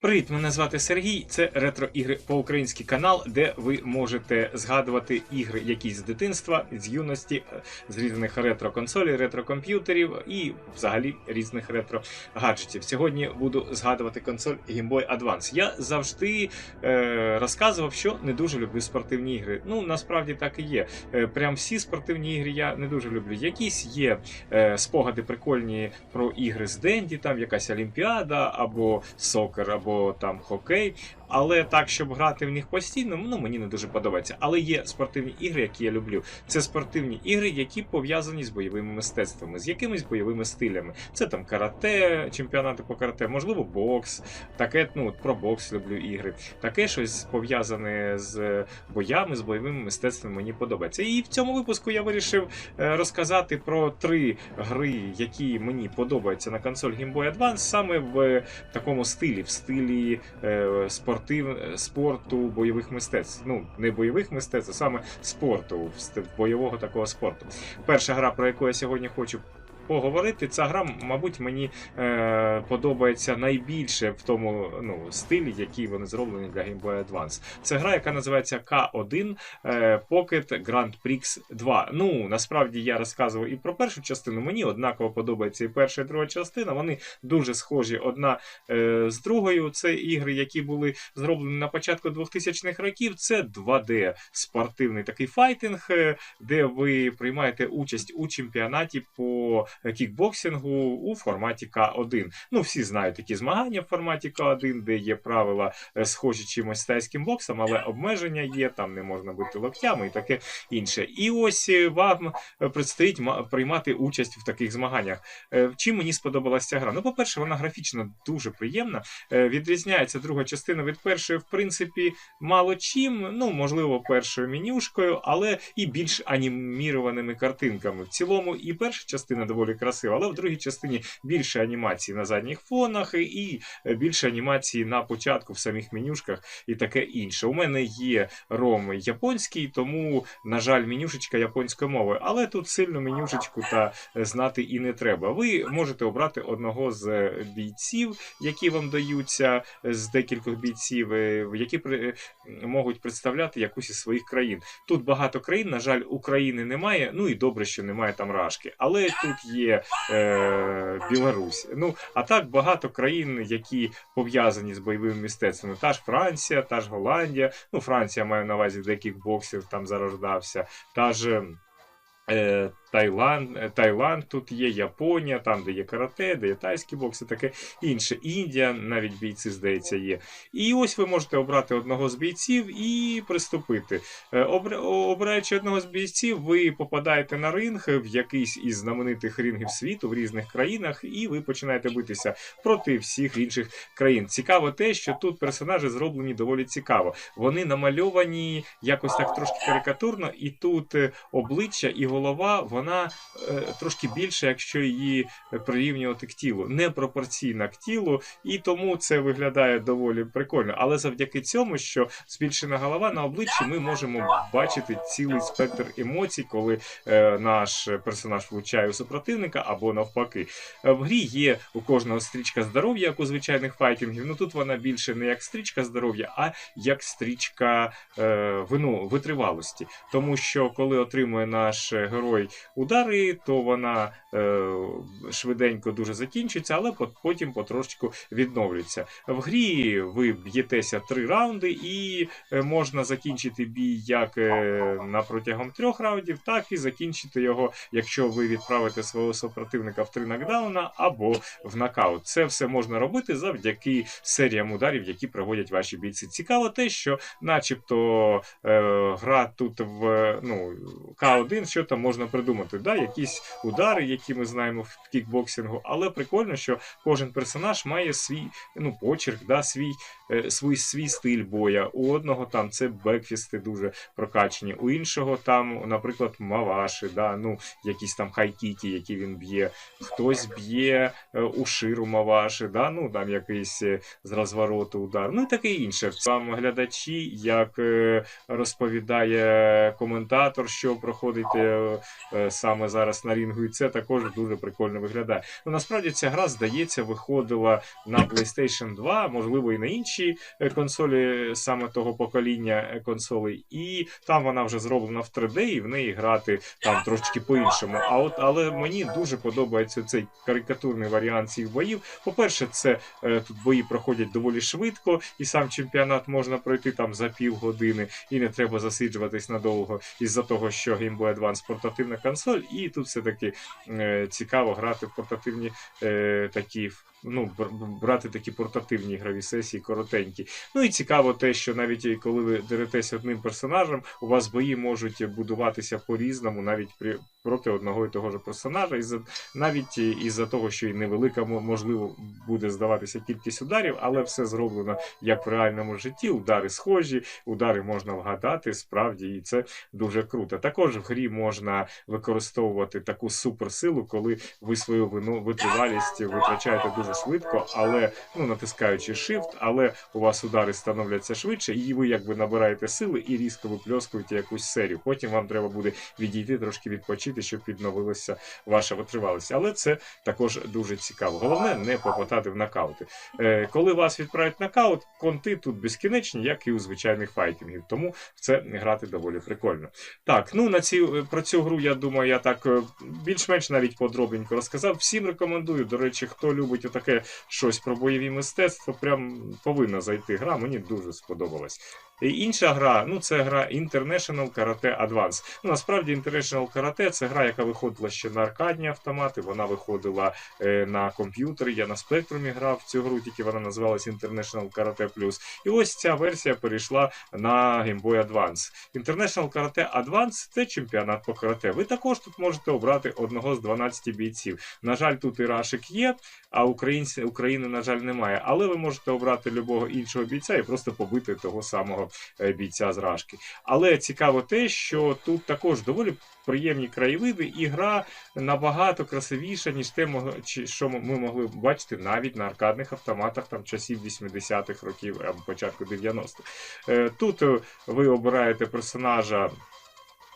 Привіт, мене звати Сергій. Це ретро-ігри по-українськи канал, де ви можете згадувати ігри якісь з дитинства, з юності, е, з різних ретро-консолей, ретро-комп'ютерів і взагалі різних ретро-гаджетів. Сьогодні буду згадувати консоль Game Boy Advance. Я завжди е, розказував, що не дуже люблю спортивні ігри. Ну насправді так і є. Е, прям всі спортивні ігри я не дуже люблю. Якісь є е, спогади прикольні про ігри з Денді, там якась Олімпіада або сокер, там хокей. Але так, щоб грати в них постійно, ну мені не дуже подобається. Але є спортивні ігри, які я люблю. Це спортивні ігри, які пов'язані з бойовими мистецтвами, з якимись бойовими стилями. Це там карате, чемпіонати по карате, можливо, бокс. Таке, ну от про бокс люблю ігри. Таке щось пов'язане з боями, з бойовими мистецтвами мені подобається. І в цьому випуску я вирішив е, розказати про три гри, які мені подобаються на консоль Game Boy Advance, саме в такому стилі, в стилі е, спортив, спорту бойових мистецтв. Ну, не бойових мистецтв, а саме спорту, бойового такого спорту. Перша гра, про яку я сьогодні хочу. Поговорити, ця гра, мабуть, мені е, подобається найбільше в тому ну, стилі, який вони зроблені для Game Boy Advance. Це гра, яка називається K1 е, Pocket Grand Prix 2. Ну, насправді я розказував і про першу частину. Мені однаково подобається і перша, і друга частина. Вони дуже схожі одна е, з другою. Це ігри, які були зроблені на початку 2000-х років. Це 2D спортивний такий файтинг, е, де ви приймаєте участь у чемпіонаті по кікбоксингу у форматі К1. Ну, всі знають такі змагання в форматі К1, де є правила е, схожі чимось тайським боксом, але обмеження є, там не можна бити локтями і таке інше. І ось е, вам е, предстоїть ма- приймати участь в таких змаганнях. Чим мені сподобалася ця гра? Ну, по-перше, вона графічно дуже приємна. Відрізняється друга частина від першої, в принципі, мало чим. Ну, можливо, першою менюшкою, але і більш анімірованими картинками. В цілому, і перша частина доволі красива, але в другій частині більше анімації на задніх фонах і більше анімації на початку в самих менюшках і таке інше. У мене є ром японський, тому, на жаль, менюшечка японською мовою, але тут сильно менюшечку та е, знати і не треба. Ви можете обрати одного з е, бійців, які вам даються е, з декількох бійців, які можуть представляти якусь із своїх країн. Тут багато країн, на жаль, України немає. Ну і добре, що немає там рашки. Але тут є е, Білорусь. Ну а так багато країн, які пов'язані з бойовими мистецтвами. Та ж Франція, та ж Голландія. Ну, Франція має на увазі деяких боксів там зарождався. Та ж. Таїланд, е, Таїланд тут є, Японія, там, де є карате, де є тайські бокси, таке інше. Індія, навіть бійці, здається, є. І ось ви можете обрати одного з бійців і приступити. Е, Обираючи одного з бійців, ви попадаєте на ринг в якийсь із знаменитих рингів світу в різних країнах, і ви починаєте битися проти всіх інших країн. Цікаво те, що тут персонажі зроблені доволі цікаво. Вони намальовані якось так трошки карикатурно, і тут е, обличчя і голова вона е, трошки більше, якщо її прирівнювати к тілу, непропорційна к тілу, і тому це виглядає доволі прикольно. Але завдяки цьому, що збільшена голова на обличчі, ми можемо бачити цілий спектр емоцій, коли е, наш персонаж влучає у супротивника або навпаки. Е, В грі є у кожного стрічка здоров'я, як у звичайних файтингів. Ну тут вона більше не як стрічка здоров'я, а як стрічка е, вину, витривалості. Тому що коли отримує наш герой удари, то вона е, швиденько дуже закінчиться, але пот- потім потрошечку відновлюється. В грі ви б'єтеся три раунди, і е, можна закінчити бій як е, на протягом трьох раундів, так і закінчити його, якщо ви відправите свого супротивника в три нокдауна або в нокаут. Це все можна робити завдяки серіям ударів, які проводять ваші бійці. Цікаво те, що, начебто, е, гра тут в ну, К1, що там можна придумати. Да? Якісь удари, які ми знаємо в кікбоксингу, але прикольно, що кожен персонаж має свій ну, почерк, да, свій свій, свій стиль боя. У одного там це бекфісти дуже прокачені, у іншого там, наприклад, маваши, да, ну, якісь там хайкіки, які він б'є. Хтось б'є е, у ширу маваши, да, ну там якийсь е, з розвороту удар, ну і таке інше. Вам глядачі, як е, розповідає коментатор, що проходить е, е, саме зараз на рінгу, і це також дуже прикольно виглядає. Ну насправді ця гра, здається, виходила на PlayStation 2, можливо, і на інші е, консолі саме того покоління е, консолей, і там вона вже зроблена в 3D, і в неї грати там трошечки по-іншому. А от але мені дуже подобається цей карикатурний варіант цих боїв. По-перше, це е, тут бої проходять доволі швидко, і сам чемпіонат можна пройти там за півгодини, і не треба засиджуватись надовго із-за того, що Game Boy Advance портативна консоль, і тут все таки цікаво грати в портативні такі. Ну, бр- брати такі портативні ігрові сесії коротенькі. Ну і цікаво те, що навіть коли ви деретесь одним персонажем, у вас бої можуть будуватися по-різному, навіть при проти одного і того ж персонажа, і за навіть із-за того, що і невелика можливо буде здаватися кількість ударів, але все зроблено як в реальному житті. Удари схожі, удари можна вгадати, справді, і це дуже круто. Також в грі можна використовувати таку суперсилу, коли ви свою вину витривалість витрачаєте дуже швидко, але ну натискаючи Shift, але у вас удари становляться швидше, і ви якби набираєте сили і різко випльоскуєте якусь серію. Потім вам треба буде відійти трошки відпочити, щоб відновилася ваша витривалість. Але це також дуже цікаво. Головне не попадати в нокаути. Е, коли вас відправить нокаут, конти тут безкінечні, як і у звичайних файтингів. Тому в це грати доволі прикольно. Так, ну на ці про цю гру я думаю, я так е, більш-менш навіть подробненько розказав. Всім рекомендую. До речі, хто любить отаке щось про бойові мистецтва, прям повинна зайти гра. Мені дуже сподобалась. Інша гра, ну це гра International Karate Advance. Ну, насправді International Karate це гра, яка виходила ще на аркадні автомати. Вона виходила е, на комп'ютері. Я на спектрумі грав в цю гру, тільки вона називалась International Karate Plus. І ось ця версія перейшла на Game Boy Advance. International Karate Advance це чемпіонат по карате. Ви також тут можете обрати одного з 12 бійців. На жаль, тут і Рашик є, а українці, України, на жаль, немає. Але ви можете обрати любого іншого бійця і просто побити того самого бійця з Рашки. Але цікаво те, що тут також доволі приємні краєвиди, і гра набагато красивіша, ніж те, що ми могли бачити навіть на аркадних автоматах там часів 80-х років або початку 90-х. Е, Тут е, ви обираєте персонажа.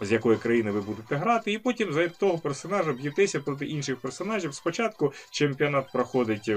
З якої країни ви будете грати, і потім за того персонажа б'єтеся проти інших персонажів. Спочатку чемпіонат проходить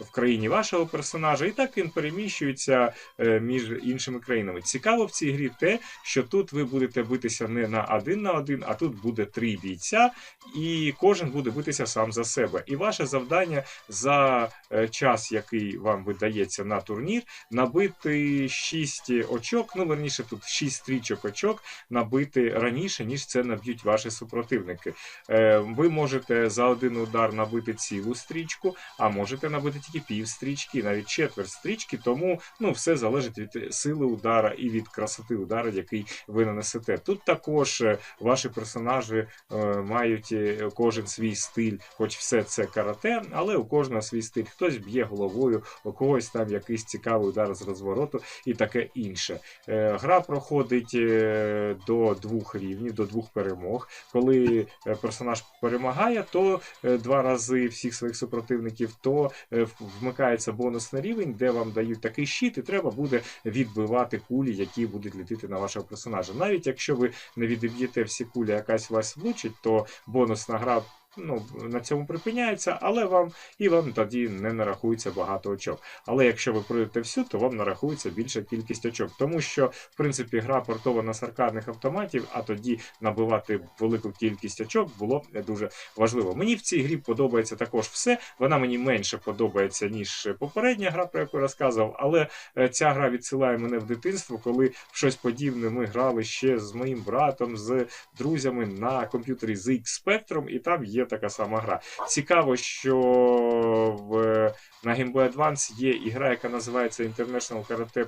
в, країні вашого персонажа, і так він переміщується е, між іншими країнами. Цікаво в цій грі те, що тут ви будете битися не на один на один, а тут буде три бійця, і кожен буде битися сам за себе. І ваше завдання за е, час, який вам видається на турнір, набити 6 очок, ну верніше тут 6 стрічок очок, набити раніше, ніж це наб'ють ваші супротивники. Е, ви можете за один удар набити цілу стрічку, а можете набити тільки пів стрічки, навіть четверть стрічки, тому ну, все залежить від сили удара і від красоти удара, який ви нанесете. Тут також е, ваші персонажі е, мають кожен свій стиль, хоч все це карате, але у кожного свій стиль. Хтось б'є головою, у когось там якийсь цікавий удар з розвороту і таке інше. Гра проходить до двох рівнів, до двох перемог. Коли е, персонаж перемагає, то е, два рази всіх своїх супротивників, то вмикається бонус бонусний рівень, де вам дають такий щит, і треба буде відбивати кулі, які будуть літити на вашого персонажа. Навіть якщо ви не відіб'єте всі кулі, якась вас влучить, то бонусна гра. Ну, на цьому припиняється, але вам і вам тоді не нарахується багато очок. Але якщо ви пройдете всю, то вам нарахується більша кількість очок. Тому що, в принципі, гра портована з аркадних автоматів, а тоді набивати велику кількість очок було дуже важливо. Мені в цій грі подобається також все. Вона мені менше подобається, ніж попередня гра, про яку я розказував, але е, ця гра відсилає мене в дитинство, коли щось подібне ми грали ще з моїм братом, з друзями на комп'ютері ZX Spectrum, і там є така сама гра. Цікаво, що в, на Game Boy Advance є ігра, яка називається International Karate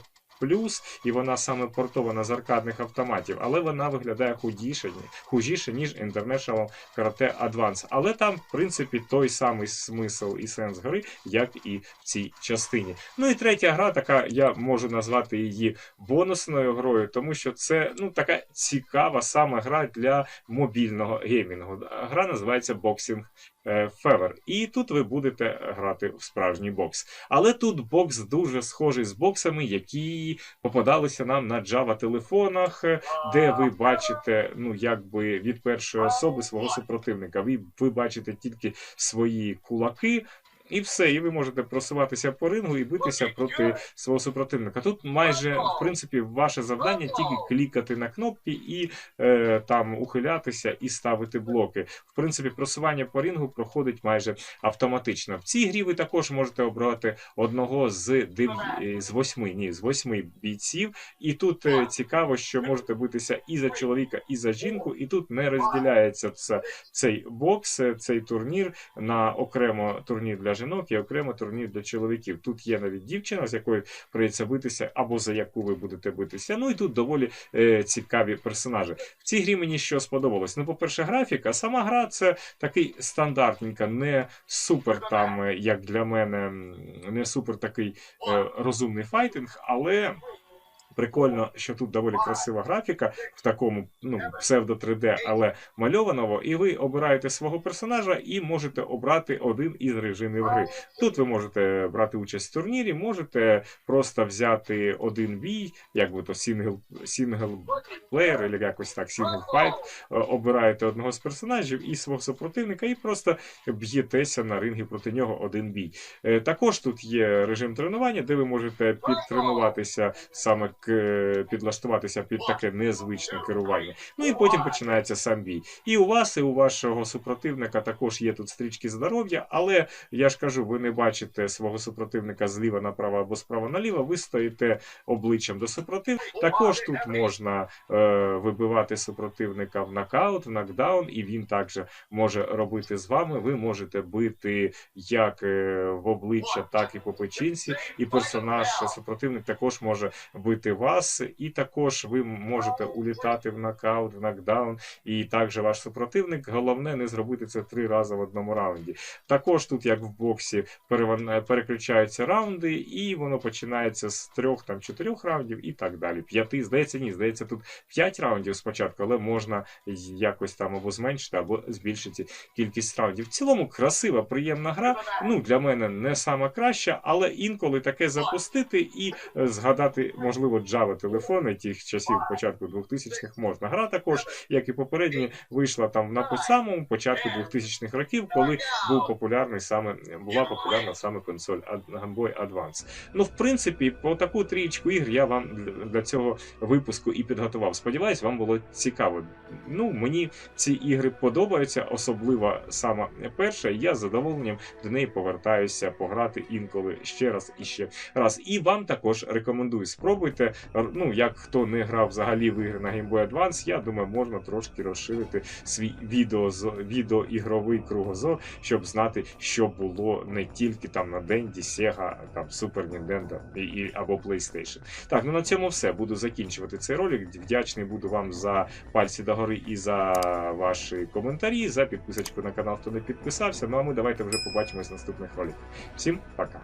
і вона саме портована з аркадних автоматів, але вона виглядає худіше, хужіше, ніж International Karate Advance. Але там, в принципі, той самий смисл і сенс гри, як і в цій частині. Ну і третя гра, така я можу назвати її бонусною грою, тому що це ну така цікава саме гра для мобільного геймінгу. Гра називається Boxing е, Fever. І тут ви будете грати в справжній бокс. Але тут бокс дуже схожий з боксами, які попадалися нам на Java телефонах, е, де ви бачите, ну якби від першої особи свого супротивника. Ви, ви бачите тільки свої кулаки. І все, і ви можете просуватися по рингу і битися проти свого супротивника. Тут майже в принципі ваше завдання тільки клікати на кнопки і е, там ухилятися і ставити блоки. В принципі, просування по рингу проходить майже автоматично. В цій грі ви також можете обрати одного з дев... е, з восьми, ні, з восьми бійців. І тут е, цікаво, що можете битися і за чоловіка, і за жінку, і тут не розділяється це, цей бокс, е, цей турнір на окремо турнір для жінок і окремо турнір для чоловіків. Тут є навіть дівчина, з якою прийдеться битися, або за яку ви будете битися. Ну і тут доволі е, цікаві персонажі. В цій грі мені що сподобалось? Ну, по-перше, графіка. Сама гра це такий стандартненька, не супер там, е, як для мене, не супер такий е, розумний файтинг, але. Прикольно, що тут доволі красива графіка в такому ну псевдо 3D, але мальованого, і ви обираєте свого персонажа і можете обрати один із режимів гри. Тут ви можете брати участь в турнірі, можете просто взяти один бій, як би то сінгл сінгл плеєр, або якось так, сінгл файт. Обираєте одного з персонажів і свого супротивника, і просто б'єтеся на рингі проти нього один бій. Е, Також тут є режим тренування, де ви можете підтренуватися саме підлаштуватися під таке незвичне керування. Ну і потім починається сам бій. І у вас, і у вашого супротивника також є тут стрічки здоров'я, але я ж кажу, ви не бачите свого супротивника зліва направо або справа наліво. Ви стоїте обличчям до супротивника. Також тут можна е, вибивати супротивника в нокаут, в нокдаун, і він також може робити з вами. Ви можете бити як е, в обличчя, так і по печінці. І персонаж супротивник також може бити вас, і також ви можете улітати в нокаут, в нокдаун, і також ваш супротивник. Головне не зробити це три рази в одному раунді. Також тут, як в боксі, переключаються раунди, і воно починається з трьох там чотирьох раундів і так далі. П'яти, здається, ні, здається, тут п'ять раундів спочатку, але можна якось там або зменшити, або збільшити кількість раундів. В цілому красива, приємна гра. Ну для мене не сама краща, але інколи таке запустити і е, згадати, можливо, Java телефони тих часів початку 2000-х можна. Гра також, як і попередні, вийшла там на по- самому початку 2000-х років, коли був популярний саме була популярна саме консоль Game Boy Advance. Ну, в принципі, по таку трієчку ігр я вам для- для цього випуску і підготував. Сподіваюсь, вам було цікаво. Ну, мені ці ігри подобаються, особливо саме перша. Я з задоволенням до неї повертаюся пограти інколи ще раз і ще раз. І вам також рекомендую. Спробуйте. Ну, як хто не грав взагалі в ігри на Game Boy Advance, я думаю, можна трошки розширити свій відео відеоігровий кругозор, щоб знати, що було не тільки там на Денді, Sega, там Super Nintendo і, і, або PlayStation. Так, ну на цьому все. Буду закінчувати цей ролик. Вдячний буду вам за пальці догори і за ваші коментарі, за підписочку на канал, хто не підписався. Ну а ми давайте вже побачимось в наступних роликах. Всім пока.